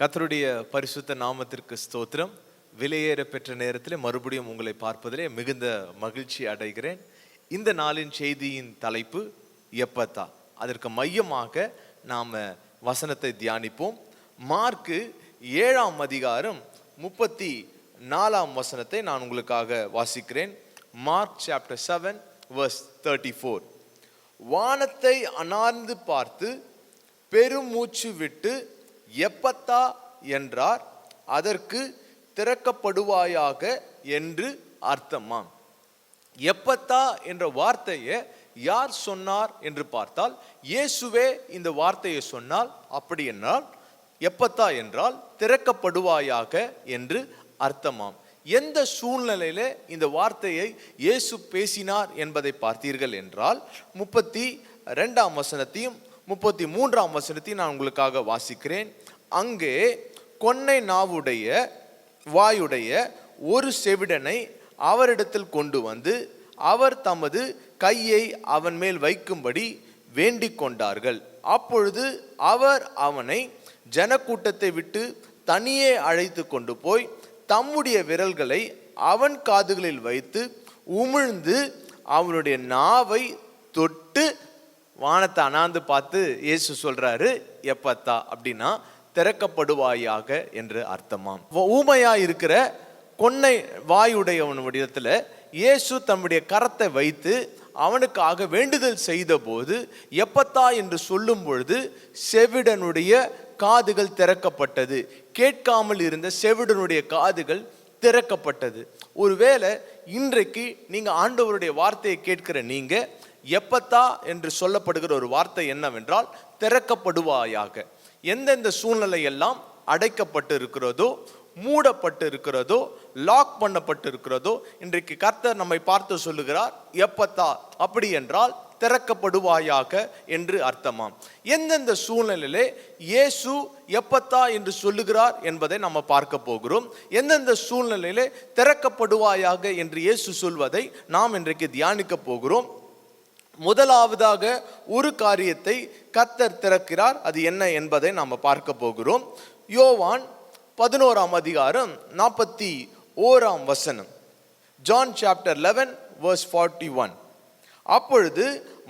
கத்தருடைய பரிசுத்த நாமத்திற்கு ஸ்தோத்திரம். விலையேற பெற்ற நேரத்தில் மறுபடியும் உங்களை பார்ப்பதிலே மிகுந்த மகிழ்ச்சி அடைகிறேன். இந்த நாளின் செய்தியின் தலைப்பு எப்பத்தா? அதற்கு மையமாக நாம் வசனத்தை தியானிப்போம். மார்க்கு ஏழாம் அதிகாரம் முப்பத்தி நாலாம் வசனத்தை நான் உங்களுக்காக வாசிக்கிறேன். Mark chapter seven verse thirty four. வானத்தை அனார்ந்து பார்த்து பெருமூச்சு விட்டு எப்பத்தா என்றார். அதற்கு திறக்கப்படுவாயாக என்று அர்த்தமாம். எப்பத்தா என்ற வார்த்தையை யார் சொன்னார் என்று பார்த்தால் இயேசுவே இந்த வார்த்தையை சொன்னால் அப்படி என்றால் எப்பத்தா என்றால் திறக்கப்படுவாயாக என்று அர்த்தமாம். எந்த சூழ்நிலையில இந்த வார்த்தையை இயேசு பேசினார் என்பதை பார்த்தீர்கள் என்றால் முப்பத்தி ரெண்டாம் வசனத்தையும் முப்பத்தி மூன்றாம் வசனத்தையும் நான் உங்களுக்காக வாசிக்கிறேன். அங்கே கொன்னை நாவுடைய வாயுடைய ஒரு செவிடனை அவரிடத்தில் கொண்டு வந்து அவர் தமது கையை அவன் மேல் வைக்கும்படி வேண்டிக் கொண்டார்கள். அப்பொழுது அவர் அவனை ஜனக்கூட்டத்தை விட்டு தனியே அழைத்து கொண்டு போய் தம்முடைய விரல்களை அவன் காதுகளில் வைத்து உமிழ்ந்து அவனுடைய நாவை தொட்டு வானத்தை அனாந்து பார்த்து இயேசு சொல்றாரு எப்பத்தா? அப்படின்னா திறக்கப்படுவாயாக என்று அர்த்தமாம். ஊமையா இருக்கிற கொன்னை வாயுடையவனுடையத்தில் இயேசு தம்முடைய கரத்தை வைத்து அவனுக்காக வேண்டுதல் செய்த போது எப்பத்தா? என்று சொல்லும் பொழுது செவிடனுடைய காதுகள் திறக்கப்பட்டது. கேட்காமல் இருந்த செவிடனுடைய காதுகள் திறக்கப்பட்டது. ஒருவேளை இன்றைக்கு நீங்கள் ஆண்டவருடைய வார்த்தையை கேட்கிற நீங்கள் எப்பத்தா? என்று சொல்லப்படுகிற ஒரு வார்த்தை என்னவென்றால் திறக்கப்படுவாயாக. எந்தெந்த சூழ்நிலை எல்லாம் அடைக்கப்பட்டு இருக்கிறதோ மூடப்பட்டு இருக்கிறதோ லாக் பண்ணப்பட்டு இருக்கிறதோ இன்றைக்கு கர்த்தர் நம்மை பார்த்து சொல்லுகிறார் எப்பத்தா? அப்படி என்றால் திறக்கப்படுவாயாக என்று அர்த்தமாம். எந்தெந்த சூழ்நிலையிலே இயேசு எப்பத்தா? என்று சொல்லுகிறார் என்பதை நம்ம பார்க்க போகிறோம். எந்தெந்த சூழ்நிலையிலே திறக்கப்படுவாயாக என்று இயேசு சொல்வதை நாம் இன்றைக்கு தியானிக்க போகிறோம். முதலாவதாக ஒரு காரியத்தை கத்தர் திறக்கிறார். அது என்ன என்பதை நாம் பார்க்க போகிறோம். யோவான் பதினோராம் அதிகாரம் நாற்பத்தி ஓராம் வசனம். John chapter eleven verse forty one. அப்பொழுது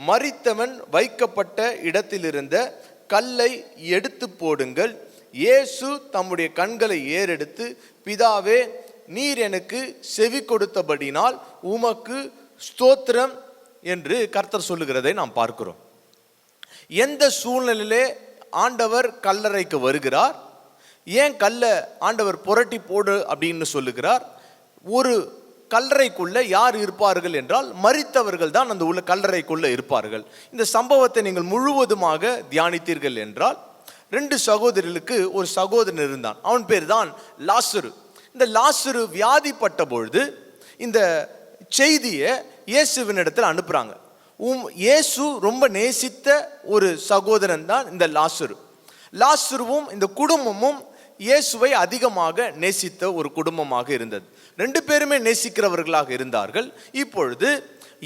மரித்தவன் வைக்கப்பட்ட இடத்திலிருந்த கல்லை எடுத்து போடுங்கள். இயேசு தம்முடைய கண்களை ஏறெடுத்து பிதாவே நீர் எனக்கு செவி கொடுத்தபடினால் உமக்கு ஸ்தோத்திரம் என்று கர்த்தர் சொல்லுகிறதை நாம் பார்க்கிறோம். எந்த சூழ்நிலையிலே ஆண்டவர் கல்லறைக்கு வருகிறார்? ஏன் கல்லை ஆண்டவர் புரட்டி போடு அப்படின்னு சொல்லுகிறார்? ஒரு கல்லறைக்குள்ளே யார் இருப்பார்கள் என்றால் மறித்தவர்கள் தான் அந்த உள்ள கல்லறைக்குள்ளே இருப்பார்கள். இந்த சம்பவத்தை நீங்கள் முழுவதுமாக தியானித்தீர்கள் என்றால் ரெண்டு சகோதரர்களுக்கு ஒரு சகோதரன் இருந்தான். அவன் பேர் தான் லாசுரு. இந்த லாசுரு வியாதிப்பட்ட பொழுது இந்த செய்தியை இயேசுவினிடத்தில் அனுப்புகிறாங்க உம் இயேசு ரொம்ப நேசித்த ஒரு சகோதரன் தான் இந்த லாசுரு. லாசுருவும் இந்த குடும்பமும் இயேசுவை அதிகமாக நேசித்த ஒரு குடும்பமாக இருந்தது. ரெண்டு பேருமே நேசிக்கிறவர்களாக இருந்தார்கள். இப்பொழுது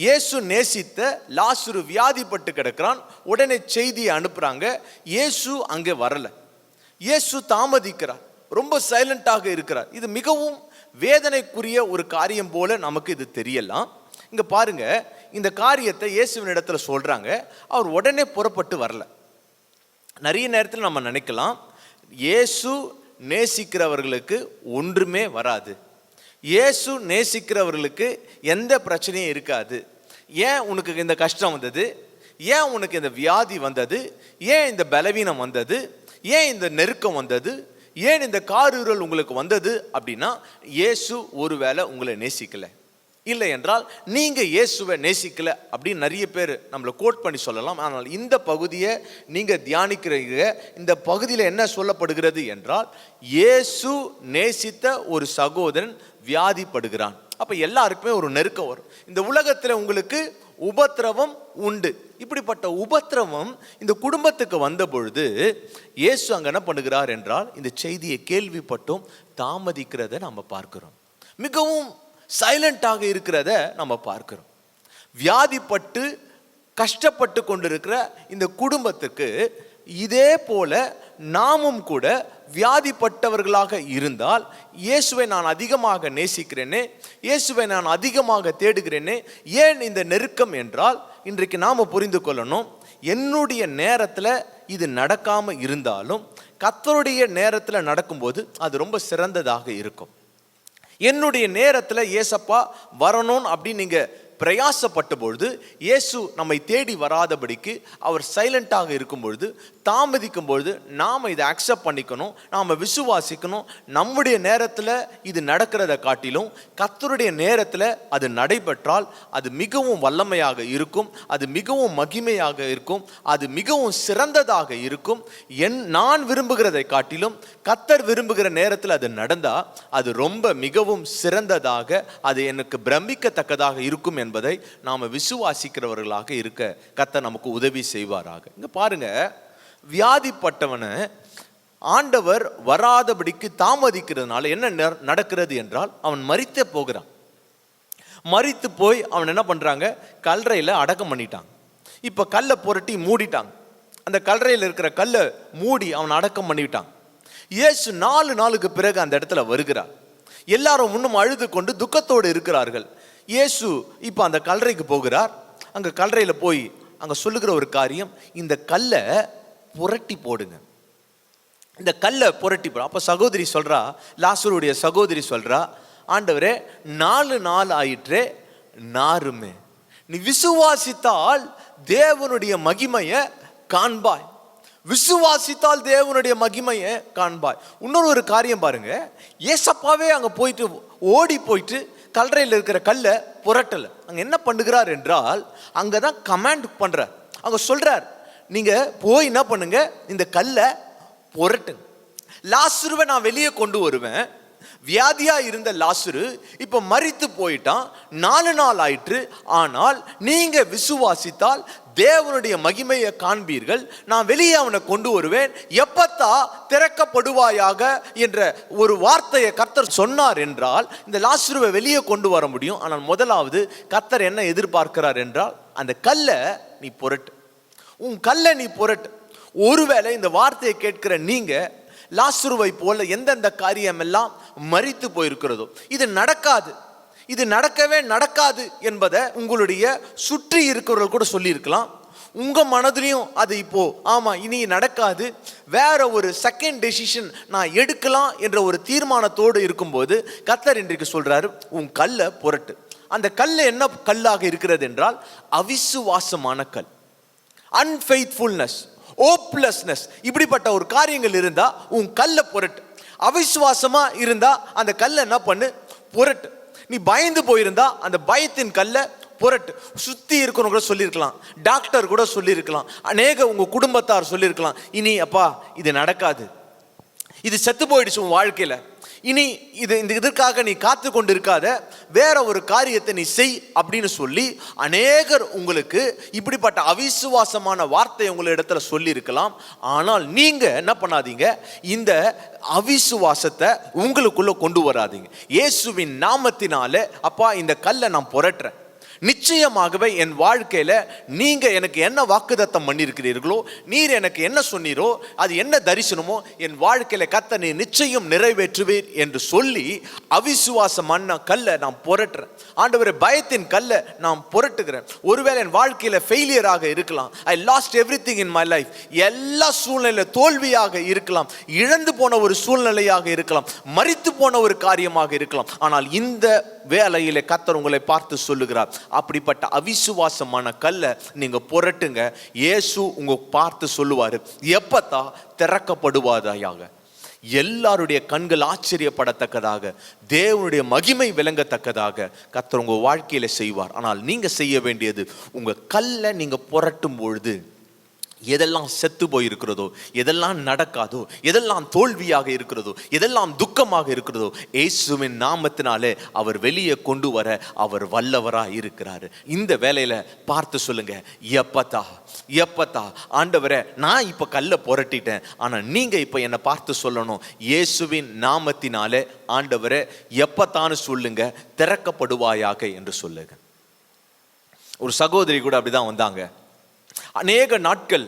இயேசு நேசித்த லாசுரு வியாதிப்பட்டு கிடக்கிறான். உடனே செய்தியை அனுப்புகிறாங்க இயேசு அங்கே வரலை. இயேசு தாமதிக்கிறார். ரொம்ப சைலண்டாக இருக்கிறார். இது மிகவும் வேதனைக்குரிய ஒரு காரியம் போல நமக்கு இது தெரியலாம். இங்கே பாருங்க இந்த காரியத்தை இயேசுவின் இடத்துல சொல்கிறாங்க அவர் உடனே புறப்பட்டு வரல. நிறைய நேரத்தில் நம்ம நினைக்கலாம் இயேசு நேசிக்கிறவர்களுக்கு ஒன்றுமே வராது. இயேசு நேசிக்கிறவர்களுக்கு எந்த பிரச்சனையும் இருக்காது. ஏன் உனக்கு இந்த கஷ்டம் வந்தது? ஏன் உனக்கு இந்த வியாதி வந்தது? ஏன் இந்த பலவீனம் வந்தது? ஏன் இந்த நெருக்கம் வந்தது? ஏன் இந்த காரூரல் உங்களுக்கு வந்தது? அப்படின்னா இயேசு ஒருவேளை உங்களை நேசிக்கலை. இல்லை என்றால் நீங்கள் இயேசுவை நேசிக்கல அப்படின்னு நிறைய பேர் நம்மளை கோட் பண்ணி சொல்லலாம். ஆனால் இந்த பகுதியை நீங்கள் தியானிக்கிறீங்க. இந்த பகுதியில் என்ன சொல்லப்படுகிறது என்றால் இயேசு நேசித்த ஒரு சகோதரன் வியாதிப்படுகிறான். அப்போ எல்லாருக்குமே ஒரு நெருக்கம் வரும். இந்த உலகத்தில் உங்களுக்கு உபத்திரவம் உண்டு. இப்படிப்பட்ட உபத்திரவம் இந்த குடும்பத்துக்கு வந்த பொழுது இயேசு அங்கே என்ன பண்ணுகிறார் என்றால் இந்த செய்தியை கேள்விப்பட்டும் தாமதிக்கிறத நம்ம பார்க்கிறோம். மிகவும் சைலண்ட்டாக இருக்கிறத நம்ம பார்க்கிறோம். வியாதிப்பட்டு கஷ்டப்பட்டு கொண்டிருக்கிற இந்த குடும்பத்துக்கு இதே போல நாமும் கூட வியாதிப்பட்டவர்களாக இருந்தால் இயேசுவை நான் அதிகமாக நேசிக்கிறேனே இயேசுவை நான் அதிகமாக தேடுகிறேனே ஏன் இந்த நெருக்கம் என்றால் இன்றைக்கு நாம் புரிந்து கொள்ளணும் என்னுடைய நேரத்தில் இது நடக்காம இருந்தாலும் கத்தருடைய நேரத்தில் நடக்கும்போது அது ரொம்ப சிறந்ததாக இருக்கும். என்னுடைய நேரத்தில் ஏசப்பா வரணும் அப்படின்னு நீங்கள் பிரயாசப்பட்ட பொழுது இயேசு நம்மை தேடி வராதபடிக்கு அவர் சைலண்டாக இருக்கும் பொழுது தாமதிக்கும் பொழுது நாம் இதை அக்செப்ட் பண்ணிக்கணும் நாம் விசுவாசிக்கணும். நம்முடைய நேரத்தில் இது நடக்கிறத காட்டிலும் கத்தருடைய நேரத்தில் அது நடைபெற்றால் அது மிகவும் வல்லமையாக இருக்கும் அது மிகவும் மகிமையாக இருக்கும் அது மிகவும் சிறந்ததாக இருக்கும். என் நான் விரும்புகிறதை காட்டிலும் கத்தர் விரும்புகிற நேரத்தில் அது நடந்தால் அது ரொம்ப மிகவும் சிறந்ததாக அது எனக்கு பிரமிக்கத்தக்கதாக இருக்கும் என்பதை நாம் விசுவாசிக்கிறவர்களாக இருக்க கத்தர் நமக்கு உதவி செய்வாராக. இங்கே பாருங்கள் வியாதிப்பட்டவனை ஆண்டவர் வராதபடிக்கு தாமதிக்கிறதுனால என்ன நடக்கிறது என்றால் அவன் மறித்தே போகிறான். மறித்து போய் அவன் என்ன பண்ணுறாங்க கல்லறையில் அடக்கம் பண்ணிட்டாங்க. இப்போ கல்லை புரட்டி மூடிட்டாங்க. அந்த கல்லறையில் இருக்கிற கல்லை மூடி அவன் அடக்கம் பண்ணிவிட்டான். இயேசு நாலு நாளுக்கு பிறகு அந்த இடத்துல வருகிறார். எல்லாரும் இன்னும் அழுது கொண்டு துக்கத்தோடு இருக்கிறார்கள். இயேசு இப்போ அந்த கல்லறைக்கு போகிறார். அங்கே கல்லறையில் போய் அங்கே சொல்லுகிற ஒரு காரியம் இந்த கல்லை புரட்டி போடுங்க. இந்த கல்லை புரட்டி போடும் அப்போ சகோதரி சொல்கிறா லாசருடைய சகோதரி சொல்கிறா ஆண்டவரே நாலு நாள் ஆயிற்று நாருமே நீ விசுவாசித்தால் தேவனுடைய மகிமையை காண்பாய். விசுவாசித்தால் தேவனுடைய மகிமையை காண்பாய். இன்னொரு ஒரு காரியம் பாருங்க. ஏசப்பாவே அங்கே போயிட்டு ஓடி போயிட்டு கல்லறையில் இருக்கிற கல்லை புரட்டலை. அங்கே என்ன பண்ணுகிறார் என்றால் அங்கே தான் கமாண்ட் பண்ணுறார் அங்கே சொல்கிறார் நீங்கள் போய் என்ன பண்ணுங்க? இந்த கல்லை புரட்டுங்க. லாசுருவை நான் வெளியே கொண்டு வருவேன். வியாதியாக இருந்த லாசுரு இப்போ மறித்து போயிட்டான். நாலு நாள் ஆயிற்று. ஆனால் நீங்கள் விசுவாசித்தால் தேவனுடைய மகிமையை காண்பீர்கள். நான் வெளியே அவனை கொண்டு வருவேன். எப்பத்தா திறக்கப்படுவாயாக என்ற ஒரு வார்த்தையை கர்த்தர் சொன்னார் என்றால் இந்த லாசுருவை வெளியே கொண்டு வர முடியும். ஆனால் முதலாவது கர்த்தர் என்ன எதிர்பார்க்கிறார் என்றால் அந்த கல்லை நீ புரட்டு. உன் கல்லை நீ புரட்டு. ஒருவேளை இந்த வார்த்தையை கேட்கிற நீங்கள் லாசுருவை போல எந்தெந்த காரியமெல்லாம் மறித்து போயிருக்கிறதோ இது நடக்காது. இது நடக்கவே நடக்காது என்பதை உங்களுடைய சுற்றி இருக்கிறவர்கள் கூட சொல்லியிருக்கலாம். உங்கள் மனதிலையும் அது இப்போ ஆமாம் இனி நடக்காது. வேற ஒரு செகண்ட் டெசிஷன் நான் எடுக்கலாம் என்ற ஒரு தீர்மானத்தோடு இருக்கும்போது கத்தர் இன்றைக்கு சொல்கிறாரு உன் கல்லை புரட்டு. அந்த கல் என்ன கல்லாக இருக்கிறது என்றால் அவிசுவாசமான கல். அன்ஃபெய்த்ஃபுல்னஸ் ஓப்லெஸ்னஸ் இப்படிப்பட்ட ஒரு காரியங்கள் இருந்தால் உன் கல்லை புரட்டு. அவிசுவாசமாக இருந்தால் அந்த கல்லை என்ன பண்ணு? புரட்டு. நீ பயந்து போயிருந்தா அந்த பயத்தின் கல்லை புரட்டு. சுற்றி இருக்கணும் கூட சொல்லியிருக்கலாம். டாக்டர் கூட சொல்லியிருக்கலாம். அநேக உங்கள் குடும்பத்தார் சொல்லியிருக்கலாம். இனி அப்பா இது நடக்காது. இது செத்து போயிடுச்சு உன் வாழ்க்கையில். இனி இது இந்த இதற்காக நீ காத்து கொண்டு இருக்காத வேற ஒரு காரியத்தை நீ செய் அப்படின்னு சொல்லி அநேகர் உங்களுக்கு இப்படிப்பட்ட அவிசுவாசமான வார்த்தை உங்களை இடத்துல சொல்லியிருக்கலாம். ஆனால் நீங்கள் என்ன பண்ணாதீங்க? இந்த அவிசுவாசத்தை உங்களுக்குள்ளே கொண்டு வராதீங்க. இயேசுவின் நாமத்தினால அப்பா இந்த கல்லை நான் புரட்டுறேன். நிச்சயமாகவே என் வாழ்க்கையில் நீங்கள் எனக்கு என்ன வாக்குதத்தம் பண்ணியிருக்கிறீர்களோ நீர் எனக்கு என்ன சொன்னீரோ அது என்ன தரிசனமோ என் வாழ்க்கையில் கத்த நீ நிச்சயம் நிறைவேற்றுவீர் என்று சொல்லி அவிசுவாசமான கல்லை நான் புரட்டுறேன். ஆண்டவர் பயத்தின் கல்லை நான் புரட்டுகிறேன். ஒருவேளை என் வாழ்க்கையில் ஃபெயிலியராக இருக்கலாம். I lost everything in my life எல்லா சூழ்நிலை தோல்வியாக இருக்கலாம். இழந்து போன ஒரு சூழ்நிலையாக இருக்கலாம். மறித்து போன ஒரு காரியமாக இருக்கலாம். ஆனால் இந்த வேலையில் கத்தர் உங்களை பார்த்து சொல்லுகிறார். அப்படிப்பட்ட அவிசுவாசமான கல்லை நீங்கள் புரட்டுங்க. இயேசு உங்க பார்த்து சொல்லுவார் எப்பத்தா திறக்கப்படுவாதாயாக எல்லாருடைய கண்கள் ஆச்சரியப்படத்தக்கதாக தேவனுடைய மகிமை விளங்கத்தக்கதாக கத்தர் உங்கள் வாழ்க்கையில் செய்வார். ஆனால் நீங்கள் செய்ய வேண்டியது உங்கள் கல்லை நீங்கள் புரட்டும் பொழுது எதெல்லாம் செத்து போயிருக்கிறதோ எதெல்லாம் நடக்காதோ எதெல்லாம் தோல்வியாக இருக்கிறதோ எதெல்லாம் துக்கமாக இருக்கிறதோ இயேசுவின் நாமத்தினாலே அவர் வெளியே கொண்டு வர அவர் வல்லவராக இருக்கிறார். இந்த வேலையில பார்த்து சொல்லுங்க எப்பத்தா எப்பத்தா ஆண்டவரை நான் இப்போ கல்லை புரட்டிட்டேன். ஆனால் நீங்கள் இப்போ என்னை பார்த்து சொல்லணும். இயேசுவின் நாமத்தினாலே ஆண்டவரே எப்பத்தான்னு சொல்லுங்க திறக்கப்படுவாயாக என்று சொல்லுங்க. ஒரு சகோதரி கூட அப்படிதான் வந்தாங்க. அநேக நாட்கள்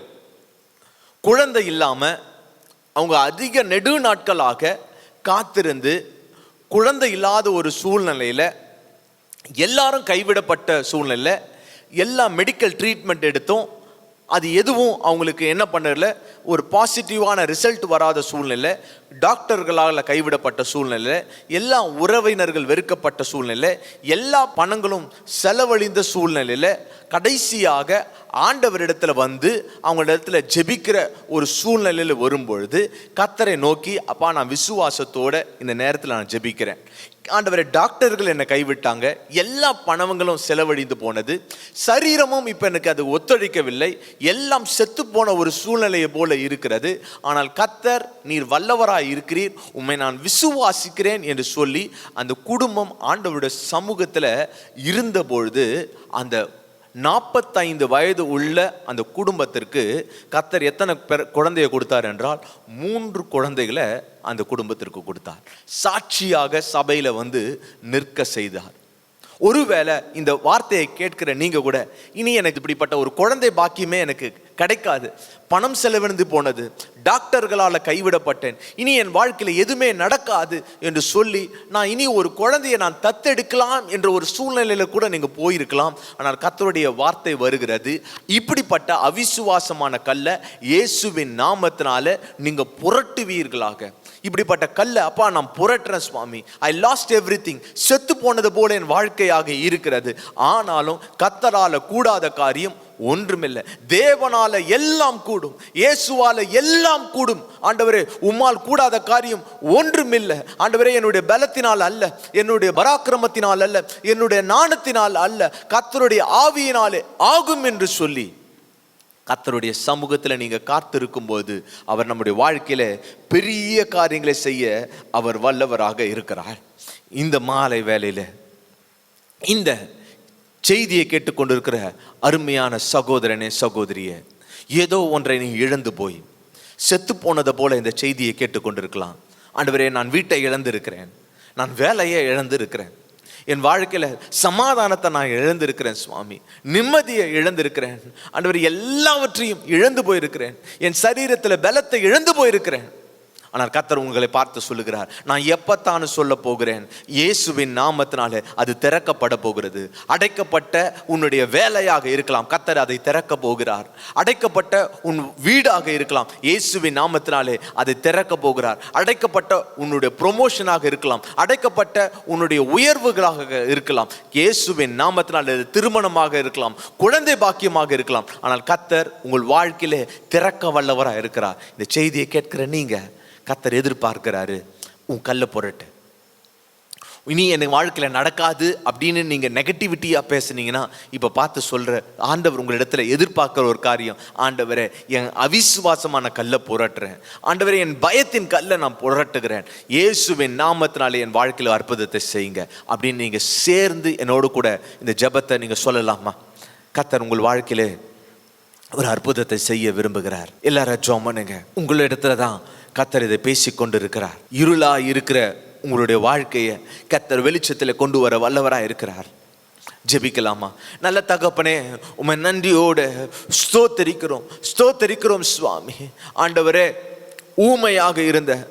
குழந்தை இல்லாமல் அவங்க அதிக நெடு நாட்களாக காத்திருந்து குழந்தை இல்லாத ஒரு சூழ்நிலையில் எல்லாரும் கைவிடப்பட்ட சூழ்நிலை எல்லா மெடிக்கல் ட்ரீட்மெண்ட் எடுத்தும் அது எதுவும் அவங்களுக்கு என்ன பண்ணல? ஒரு பாசிட்டிவான ரிசல்ட் வராத சூழ்நிலை டாக்டர்களால் கைவிடப்பட்ட சூழ்நிலை எல்லா உறவினர்கள் வெறுக்கப்பட்ட சூழ்நிலை எல்லா பணங்களும் செலவழிந்த சூழ்நிலையில் கடைசியாக ஆண்டவரிடத்தில் வந்து அவங்களிடத்துல ஜெபிக்கிற ஒரு சூழ்நிலையில் வரும்பொழுது கத்தரை நோக்கி அப்பா நான் விசுவாசத்தோட இந்த நேரத்தில் நான் ஜெபிக்கிறேன். ஆண்டவரை டாக்டர்கள் என்னை கைவிட்டாங்க. எல்லா பணவங்களும் செலவழிந்து போனது. சரீரமும் இப்போ எனக்கு அது ஒத்துழைக்கவில்லை. எல்லாம் செத்து போன ஒரு சூழ்நிலையை போல இருக்கிறது. ஆனால் கத்தர் நீர் வல்லவராக இருக்கிறீர். உம்மை நான் விசுவாசிக்கிறேன் என்று சொல்லி அந்த குடும்பம் ஆண்டவருடைய சமூகத்தில் இருந்தபொழுது அந்த நாற்பத்தைந்து வயது உள்ள அந்த குடும்பத்திற்கு கத்தர் எத்தனை பெற குழந்தையை கொடுத்தார் என்றால் மூன்று குழந்தைகளை அந்த குடும்பத்திற்கு கொடுத்தார். சாட்சியாக சபையில் வந்து நிற்க செய்தார். ஒருவேளை இந்த வார்த்தையை கேட்கிற நீங்கள் கூட இனி எனக்கு இப்படிப்பட்ட ஒரு குழந்தை பாக்கியமே எனக்கு கிடைக்காது. பணம் செலவிழந்து போனது. டாக்டர்களால் கைவிடப்பட்டேன். இனி என் வாழ்க்கையில் எதுவுமே நடக்காது என்று சொல்லி நான் இனி ஒரு குழந்தையை நான் தத்தெடுக்கலாம் என்ற ஒரு சூழ்நிலையில் கூட நீங்கள் போயிருக்கலாம். ஆனால் கத்தருடைய வார்த்தை வருகிறது. இப்படிப்பட்ட அவிசுவாசமான கல்லை இயேசுவின் நாமத்தினால நீங்கள் புரட்டுவீர்களாக. இப்படிப்பட்ட கல்லை அப்பா நான் புரட்டுறேன் சுவாமி. ஐ லாஸ்ட் எவ்ரி திங் செத்து போனது போல என் வாழ்க்கையாக இருக்கிறது. ஆனாலும் கத்தரால கூடாத காரியம் ஒன்றுமில்லை. தேவனால எல்லாம் கூடும். இயேசுவால எல்லாம் கூடும். ஆண்டவரே உம்மால் கூடாத காரியம் ஒன்றுமில்லை. ஆண்டவரே என்னுடைய பலத்தினால் அல்ல என்னுடைய பராக்கிரமத்தினால் அல்ல என்னுடைய நாணத்தினால் அல்ல கத்தருடைய ஆவியினாலே ஆகும் என்று சொல்லி கத்தருடைய சமூகத்தில் நீங்கள் காத்திருக்கும் போது அவர் நம்முடைய வாழ்க்கையில் பெரிய காரியங்களை செய்ய அவர் வல்லவராக இருக்கிறார். இந்த மாலை வேலையில் இந்த செய்தியை கேட்டுக்கொண்டிருக்கிற அருமையான சகோதரனே சகோதரியே ஏதோ ஒன்றை நீ இழந்து போய் செத்து போனதை போல இந்த செய்தியை கேட்டுக்கொண்டிருக்கலாம். ஆண்டவரே நான் வீட்டை இழந்திருக்கிறேன். நான் வேலையை இழந்திருக்கிறேன். என் வாழ்க்கையில் சமாதானத்தை நான் இழந்திருக்கிறேன் சுவாமி. நிம்மதியை இழந்திருக்கிறேன். ஆண்டவர் எல்லாவற்றையும் இழந்து போயிருக்கிறேன். என் சரீரத்தில் பலத்தை இழந்து போயிருக்கிறேன். ஆனால் கத்தர் உங்களை பார்த்து சொல்லுகிறார் நான் எப்பத்தானு சொல்ல போகிறேன் இயேசுவின் நாமத்தினால அது திறக்கப்பட போகிறது. அடைக்கப்பட்ட உன்னுடைய வேலையாக இருக்கலாம் கத்தர் அதை திறக்க போகிறார். அடைக்கப்பட்ட உன் வீடாக இருக்கலாம் இயேசுவின் நாமத்தினாலே அதை திறக்க போகிறார். அடைக்கப்பட்ட உன்னுடைய ப்ரொமோஷனாக இருக்கலாம் அடைக்கப்பட்ட உன்னுடைய உயர்வுகளாக இருக்கலாம் இயேசுவின் நாமத்தினாலே அது திருமணமாக இருக்கலாம் குழந்தை பாக்கியமாக இருக்கலாம். ஆனால் கத்தர் உங்கள் வாழ்க்கையிலே திறக்க வல்லவராக இருக்கிறார். இந்த செய்தியை கேட்கிற நீங்கள் கத்தர் எதிர்பார்க்கிறாரு உன் கல்லை புரட்டு இனி என் வாழ்க்கையில் நடக்காது அப்படின்னு நீங்கள் நெகட்டிவிட்டியாக பேசுனீங்கன்னா இப்போ பார்த்து சொல்கிற ஆண்டவர் உங்களிடத்தில் எதிர்பார்க்குற ஒரு காரியம் ஆண்டவரே என் அவிசுவாசமான கல்லை புரட்டுறேன். ஆண்டவரே என் பயத்தின் கல்லை நான் புரட்டுகிறேன். இயேசுவின் நாமத்தினாலே என் வாழ்க்கையில் அற்புதத்தை செய்யுங்க அப்படின்னு நீங்கள் சேர்ந்து என்னோடு கூட இந்த ஜெபத்தை நீங்கள் சொல்லலாமா? கத்தர் உங்கள் வாழ்க்கையிலே ஒரு அற்புதத்தை செய்ய விரும்புகிறார். எல்லாரும் ஜோம் பண்ணுங்க. உங்களிடத்துல தான் கத்தர் இதை பேசி கொண்டு இருக்கிறார் இருளா இருக்கிற உங்களுடைய வாழ்க்கையை கத்தர் வெளிச்சத்தில் கொண்டு வர வல்லவராக இருக்கிறார். ஜெபிக்கலாமா? நல்ல தகப்பனே உமை நன்றியோடு ஸ்தோத்தரிக்கிறோம். ஸ்தோத்தரிக்கிறோம் சுவாமி. ஆண்டவரே ஊமையாக இருந்த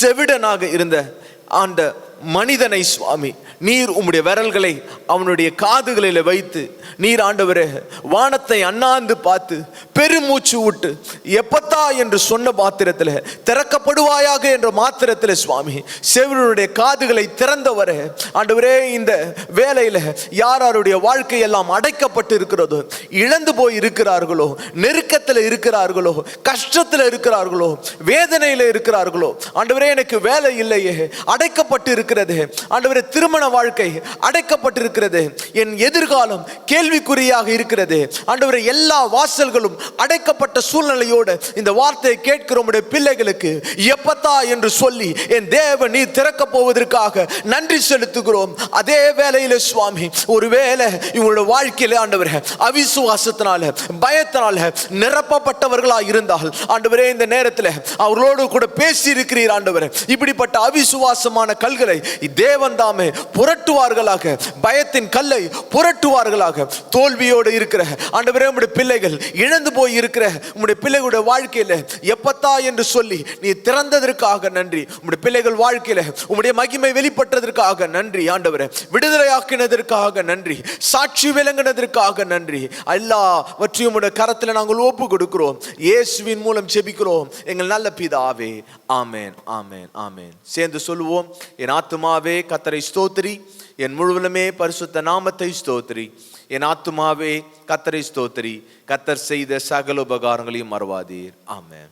செவிடனாக இருந்த ஆண்ட மனிதனை சுவாமி நீர் உம்முடைய விரல்களை அவனுடைய காதுகளில் வைத்து நீர் ஆண்டவரே வானத்தை அண்ணாந்து பார்த்து பெருமூச்சு விட்டு எப்பத்தா என்று சொன்ன பாத்திரத்தில் திறக்கப்படுவாயாக என்ற மாத்திரத்தில் சுவாமி செவிலுடைய காதுகளை திறந்தவரே ஆண்டவரே இந்த வேலையில் யார் யாருடைய வாழ்க்கை எல்லாம் அடைக்கப்பட்டு இருக்கிறதோ இழந்து போய் இருக்கிறார்களோ நெருக்கத்தில் இருக்கிறார்களோ கஷ்டத்தில் இருக்கிறார்களோ வேதனையில் இருக்கிறார்களோ ஆண்டவரே எனக்கு வேலை இல்லையே அடைக்கப்பட்டு இருக்கிறது ஆண்டவரே திருமண வாழ்க்கை இருக்கிறது. என் எதிர்காலம் கேள்விக்குறியாக இருக்கிறது. ஆண்டவர் எல்லா வாசல்களும் அடைக்கப்பட்ட சூழ்நிலையோடு இந்த வார்த்தையை கேட்கிற உடைய பிள்ளைகளுக்கு எப்பத்தா என்று சொல்லி என் தேவன் நீ திறக்க போவதற்காக நன்றி செலுத்துகிறோம். அதே வேளையில சுவாமி ஒருவேளை இவங்களோட வாழ்க்கையில ஆண்டவர் அவிசுவாசத்தினால பயத்தினால நிரப்பப்பட்டவர்களா இருந்தால் ஆண்டவரே இந்த நேரத்தில் அவர்களோடு கூட பேசி இருக்கிறீர் ஆண்டவர். இப்படிப்பட்ட அவிசுவாசமான கல்களை தேவன் தாமே புரட்டுவார்களாக பயத்தை பயத்தின் கல்லை புரட்டுவார்களாக. தோல்வியோடு இருக்கிற ஆண்டவரே உங்களுடைய பிள்ளைகள் இழந்து போய் இருக்கிற உங்களுடைய பிள்ளைகளுடைய வாழ்க்கையில எப்பத்தா என்று சொல்லி நீ திறந்ததற்காக நன்றி. உங்களுடைய பிள்ளைகள் வாழ்க்கையில உங்களுடைய மகிமை வெளிப்பட்டதற்காக நன்றி ஆண்டவரே. விடுதலையாக்கினதற்காக நன்றி சாட்சி விளங்கினதற்காக நன்றி. எல்லாவற்றையும் உங்களுடைய கரத்தில் நாங்கள் ஒப்பு கொடுக்கிறோம் இயேசுவின் மூலம் செபிக்கிறோம் எங்கள் நல்ல பிதாவே ஆமேன் ஆமேன் ஆமேன். சேர்ந்து சொல்லுவோம். என் ஆத்துமாவே கத்தரை ஸ்தோத்திரி. என் முழுவதுமே பரிசுத்த நாமத்தை ஸ்தோத்திரி. என் ஆத்துமாவே கத்தரை ஸ்தோத்திரி. கத்தர் செய்த சகல உபகாரங்களையும் மறவாதீர். ஆமென்.